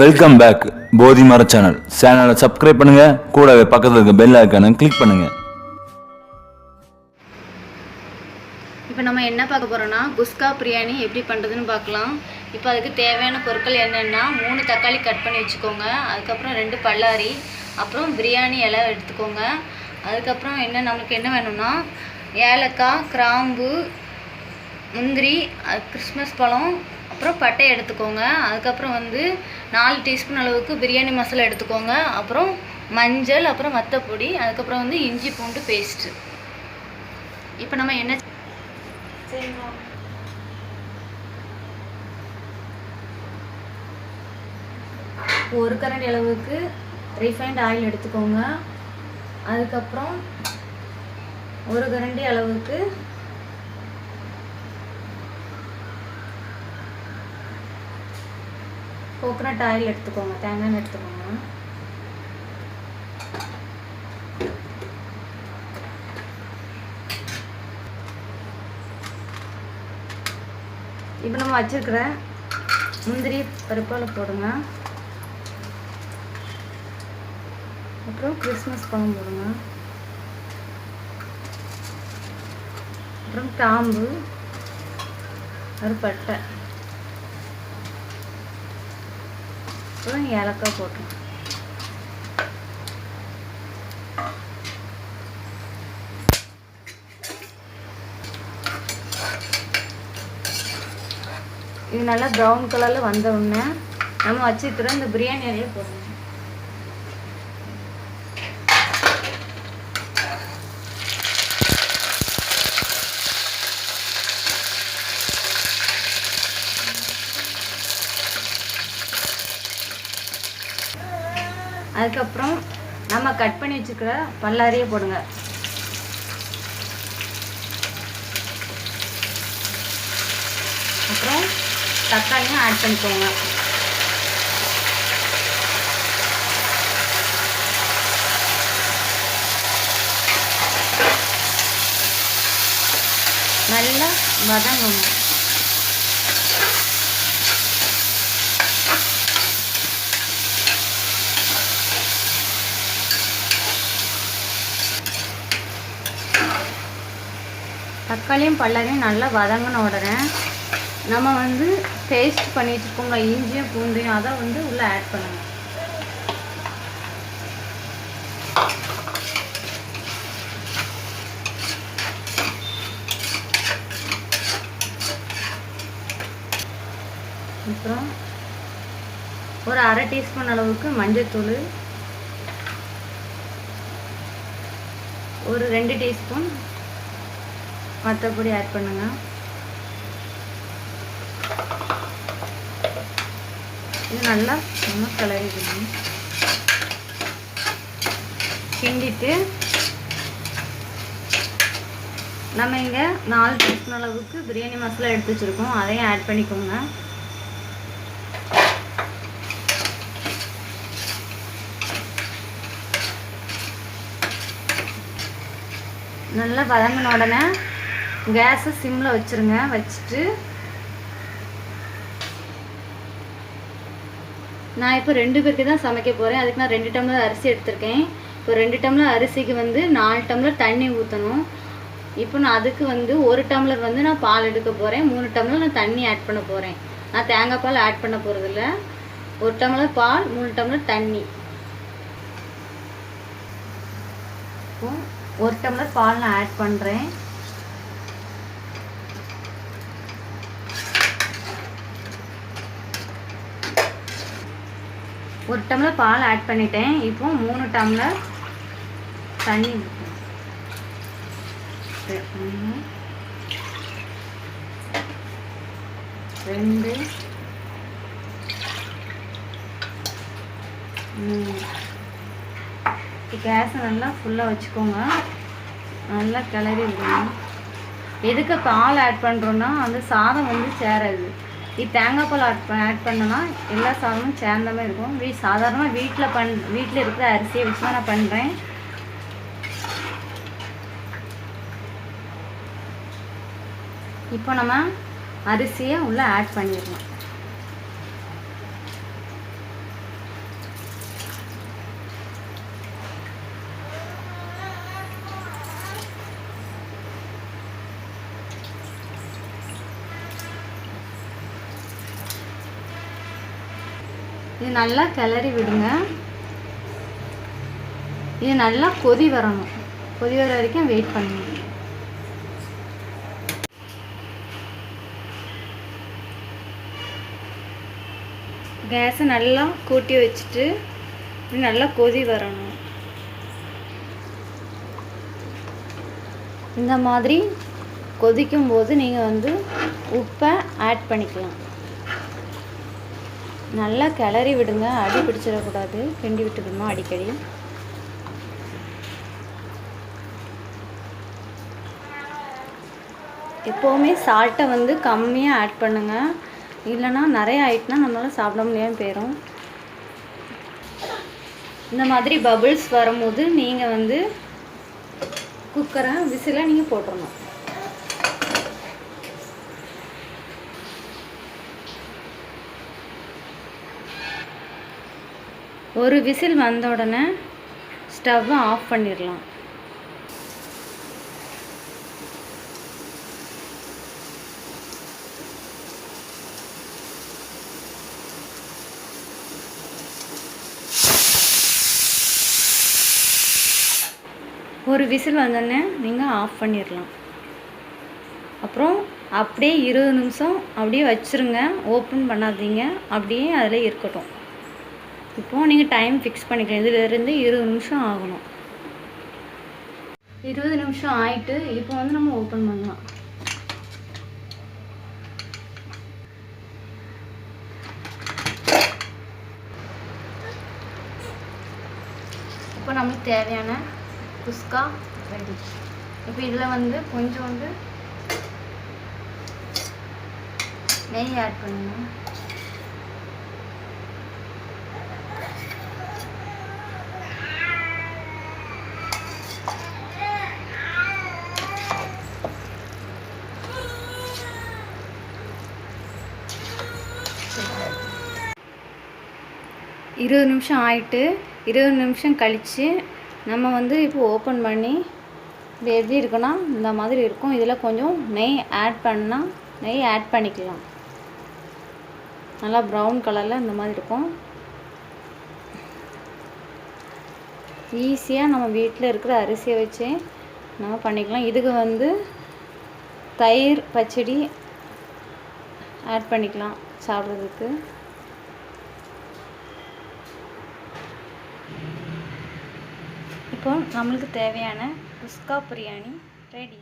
Welcome back போதி மர channel சேனலை சப்ஸ்கிரைப் பண்ணுங்க. கூடவே பக்கத்துல இருக்க பெல் ஐக்கானை கிளிக் பண்ணுங்க. இப்போ நம்ம என்ன பார்க்க போகிறோம்னா குஸ்கா பிரியாணி எப்படி பண்ணுறதுன்னு பார்க்கலாம். இப்போ அதுக்கு தேவையான பொருட்கள் என்னென்னா மூணு தக்காளி கட் பண்ணி வச்சுக்கோங்க. அதுக்கப்புறம் ரெண்டு பல்லாரி அப்புறம் பிரியாணி இலை எடுத்துக்கோங்க. அதுக்கப்புறம் என்ன நம்மளுக்கு என்ன வேணும்னா ஏலக்காய் கிராம்பு முந்திரி கிறிஸ்மஸ் பழம் அப்புறம் பட்டை எடுத்துக்கோங்க. அதுக்கப்புறம் வந்து நாலு டீஸ்பூன் அளவுக்கு பிரியாணி மசாலா எடுத்துக்கோங்க. அப்புறம் மஞ்சள் அப்புறம் மத்தப்பொடி அதுக்கப்புறம் வந்து இஞ்சி பூண்டு பேஸ்ட்டு இப்போ நம்ம என்ன ஒரு கரண்டி அளவுக்கு ரீஃபைண்ட் ஆயில் எடுத்துக்கோங்க. அதுக்கப்புறம் ஒரு கரண்டி அளவுக்கு கோகனட் ஆயில் எடுத்துக்கோங்க தேங்காய் எடுத்துக்கோங்க. இப்போ நம்ம வச்சிருக்கிற முந்திரி பருப்பால் போடுங்க. அப்புறம் கிறிஸ்மஸ் பழம் போடுங்க. அப்புறம் கிராம்பு ஒரு பட்டை. அப்புறம் ஏலக்காய் போட்டுருங்க இது நல்லா ப்ரௌன் கலரில் வந்த உடனே நம்ம வச்சுக்கிறோம் இந்த பிரியாணி இலையை போடணும். அதுக்கப்புறம் நம்ம கட் பண்ணி வச்சுருக்கிற பல்லாரியே போடுங்க. அப்புறம் தக்காளியும் ஆட் பண்ணிக்கோங்க. நல்லா வதங்கணும். தக்காளியும் பல்லாரியும் நல்லா வதங்கின உடனே நம்ம வந்து பேஸ்ட் பண்ணி இருக்கோங்க. இஞ்சியும் பூந்தையும் அதை வந்து உள்ளே ஆட் பண்ணுங்க. அப்புறம் ஒரு அரை டீஸ்பூன் அளவுக்கு மஞ்சத்தூள் ஒரு ரெண்டு டீஸ்பூன் மற்றபடி ஆட் பண்ணுங்கள் இது நல்லா நம்ம கிளறிக்கணும் கிண்டிட்டு நம்ம இங்கே நாலு டீஸ்பூன் அளவுக்கு பிரியாணி மசாலா எடுத்து வச்சுருக்கோம். அதையும் ஆட் பண்ணிக்கோங்க. நல்லா வதங்கின உடனே கேஸை சிம்மில் வச்சுருங்க வச்சுட்டு. நான் இப்போ ரெண்டு பேருக்கு தான் சமைக்க போகிறேன் அதுக்கு நான் ரெண்டு டம்ளர் அரிசி எடுத்திருக்கேன். இப்போ ரெண்டு டம்ளர் அரிசிக்கு வந்து நாலு டம்ளர் தண்ணி ஊற்றணும் இப்போ நான் அதுக்கு வந்து ஒரு டம்ளர் வந்து நான் பால் எடுக்க போகிறேன் மூணு டம்ளர் நான் தண்ணி ஆட் பண்ண போகிறேன் நான் தேங்காய் பால் ஆட் பண்ண போகிறதில்ல ஒரு டம்ளர் பால் மூணு டம்ளர் தண்ணி. இப்போ ஒரு டம்ளர் பால் நான் ஆட் பண்ணுறேன் ஒரு டம்ளர் பால் ஆட் பண்ணிட்டேன். இப்போ மூணு டம்ளர் தண்ணி ரெண்டு கேஸை நல்லா ஃபுல்லாக வச்சுக்கோங்க. நல்லா கிளறி விடுங்க எதுக்கு பால் ஆட் பண்ணுறோன்னா அந்த சாதம் வந்து சேராது. இது தேங்காய் பால் ஆட் ஆட் பண்ணோன்னா எல்லா சாதமும் சேர்ந்த மாதிரி இருக்கும். வீ சாதாரணமாக வீட்டில் பண் வீட்டில் இருக்கிற அரிசியை வச்சு தான் நான் பண்ணுறேன் இப்போ நம்ம அரிசியை உள்ளே ஆட் பண்ணிடலாம். இது நல்லா கிளறி விடுங்க. இது நல்லா கொதி வரணும். கொதி வர வரைக்கும் வெயிட் பண்ணணும் கேஸை நல்லா கூட்டி வச்சுட்டு நல்லா கொதி வரணும். இந்த மாதிரி கொதிக்கும் போது நீங்கள் வந்து உப்பை ஆட் பண்ணிக்கலாம். நல்லா கிளறி விடுங்க. அடி பிடிச்சிடக்கூடாது. கிண்டி விட்டுக்கணுமா அடிக்கடி? எப்போவுமே சால்ட்டை வந்து கம்மியாக ஆட் பண்ணுங்கள் இல்லைன்னா நிறைய ஆயிட்டுனா நம்மளால் சாப்பிட முடியாமல் போயிடும் இந்த மாதிரி பபுள்ஸ் வரும்போது நீங்கள் வந்து குக்கரை விசிலை நீங்கள் போட்டுடணும் ஒரு விசில் வந்த உடனே ஸ்டவ்வை ஆஃப் பண்ணிடலாம். ஒரு விசில் வந்தோடனே நீங்கள் ஆஃப் பண்ணிடலாம். அப்புறம் அப்படியே இருபது நிமிஷம் அப்படியே வச்சுருங்க. ஓப்பன் பண்ணாதீங்க. அப்படியே அதில் இருக்கட்டும். இப்போது நீங்கள் டைம் ஃபிக்ஸ் பண்ணிக்கலாம். இதுலேருந்து இருபது நிமிஷம் ஆகணும். இருபது நிமிஷம் ஆயிட்டு இப்போ வந்து நம்ம ஓப்பன் பண்ணலாம். இப்போ நமக்கு தேவையான குஸ்கா ரெடி இப்போ இதில் வந்து கொஞ்சோண்டு நெய் ஆட் பண்ணணும். இருபது நிமிஷம் ஆயிட்டு இருபது நிமிஷம் கழித்து நம்ம வந்து இப்போ ஓப்பன் பண்ணி இது எப்படி இருக்குன்னா இந்த மாதிரி இருக்கும். இதில் கொஞ்சம் நெய் ஆட் பண்ணால் நெய் ஆட் பண்ணிக்கலாம். நல்லா ப்ரௌன் கலரில் இந்த மாதிரி இருக்கும். ஈஸியாக நம்ம வீட்டில் இருக்கிற அரிசியை வச்சே நம்ம பண்ணிக்கலாம். இதுக்கு வந்து தயிர் பச்சடி ஆட் பண்ணிக்கலாம் சாப்பிட்றதுக்கு. இப்போ நம்மளுக்கு தேவையான குஸ்கா பிரியாணி ரெடி